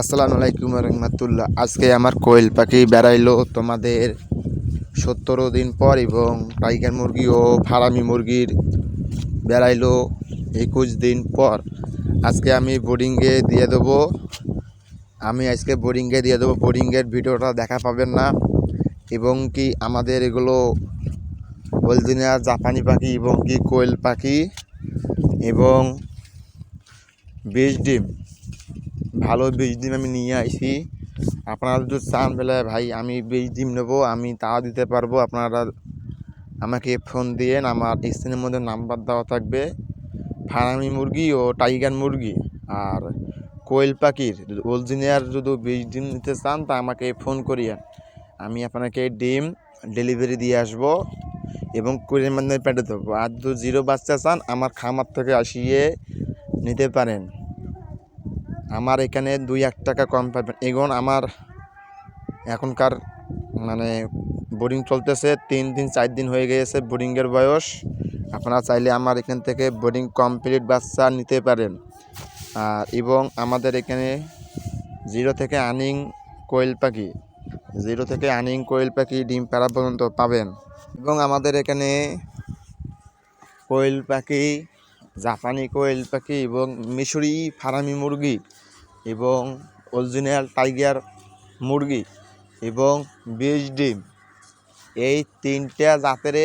আসসালামু আলাইকুম রহমতুল্লাহ। আজকে আমার কোয়েল পাখি বেড়াইলো তোমাদের সত্তর দিন পর এবং টাইগার মুরগি ও ফারামি মুরগির বেড়াইলো একুশ দিন পর। আজকে আমি বোর্ডিংয়ে দিয়ে দেবো। আমি আজকে বোর্ডিংয়ে দিয়ে দেবো। বোর্ডিংয়ের ভিডিওটা দেখা পাবেন না। এবং কি আমাদের এগুলো হলদিনিয়া জাপানি পাখি এবং কি কোয়েল পাখি এবং বিষ ডিম। ভালো বীজ ডিম আমি নিয়ে আইছি। আপনারা যদি চান বলে, ভাই, আমি বীজ ডিম নেব, আমি তা দিতে পারব। আপনারা আমাকে ফোন দিয়েন, আমার স্ক্রিনের মধ্যে নাম্বার দেওয়া থাকবে। ফার্মি মুরগি ও টাইগার মুরগি আর কোয়েল পাখির অরিজিনাল যদি বীজ ডিম নিতে চান, তা আমাকে ফোন করিয়েন। আমি আপনাকে ডিম ডেলিভারি দিয়ে আসব এবং কুড়ির মাধ্যমে পেটে দেবো। আর যদি জিরো বাচ্চা চান, আমার খামার থেকে আসিয়ে নিতে পারেন। আমার এখানে দুই এক টাকা কম পাবেন এগোন আমার এখনকার মানে বোরিং চলতেছে, তিন দিন, চার দিন হয়ে গিয়েছে বোরিংয়ের বয়স। আপনারা চাইলে আমার এখান থেকে বোর্ডিং কমপ্লিট বাচ্চা নিতে পারেন। আর এবং আমাদের এখানে জিরো থেকে আনিং কোয়েল পাখি জিরো থেকে আনিং কোয়েল পাখি ডিম পাড়া পর্যন্ত পাবেন। এবং আমাদের এখানে কোয়েল পাখি জাপানি কোয়েল পাখি এবং মিশরি ফারামি মুরগি এবং অরিজিনাল টাইগার মুরগি এবং বিষ ডিম। এই তিনটা জাতের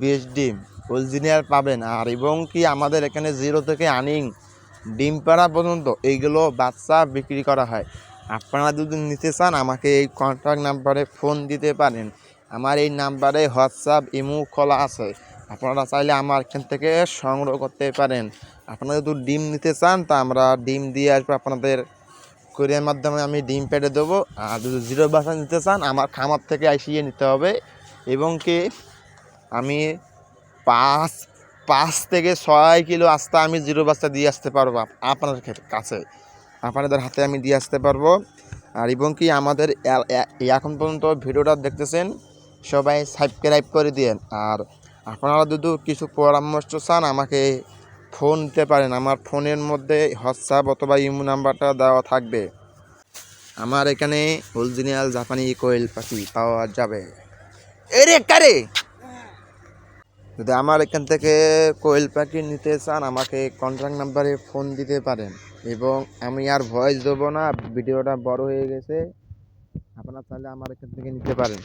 বিষ ডিম অরিজিনাল পাবেন। আর এবং কি আমাদের এখানে জিরো থেকে আনিং ডিম পাড়া পর্যন্ত এইগুলো বাচ্চা বিক্রি করা হয়। আপনারা যদি নিতে চান, আমাকে এই কন্ট্যাক্ট নাম্বারে ফোন দিতে পারেন। আমার এই নাম্বারে হোয়াটসঅ্যাপ ইমো খোলা আছে। আপনারা চাইলে আমার এখান থেকে সংগ্রহ করতে পারেন। আপনারা যদি ডিম নিতে চান, তা আমরা ডিম দিয়ে আসব আপনাদের কোরিয়ার মাধ্যমে। আমি ডিম পেটে দেবো। আর যদি জিরো বাসা নিতে চান, আমার খামার থেকে আসিয়ে নিতে হবে। এবং কি, আমি পাঁচ পাঁচ থেকে ছয় কিলো আস্তা আমি জিরো বাচ্চা দিয়ে আসতে পারব আপনার কাছে। আপনাদের হাতে আমি দিয়ে আসতে পারব। আর এবং কি, আমাদের এখন পর্যন্ত ভিডিওটা দেখতেছেন, সবাই সাবস্ক্রাইব করে দিন আর আপনারা যদি কিছু পরামর্শ চান, আমাকে ফোন দিতে পারেন। আমার ফোনের মধ্যে হোয়াটসঅ্যাপ অথবা ইমো নাম্বারটা দেওয়া থাকবে। আমার এখানে অরিজিনাল জাপানি কোয়েল পাখি পাওয়া যাবে। এরে কারে? যদি আমার এখান থেকে কোয়েল পাখি নিতে চান, আমাকে কন্ট্যাক্ট নাম্বারে ফোন দিতে পারেন। এবং আমি আর ভয়েস দেবো না, ভিডিওটা বড় হয়ে গেছে। আপনারা তাহলে আমার এখান থেকে নিতে পারেন।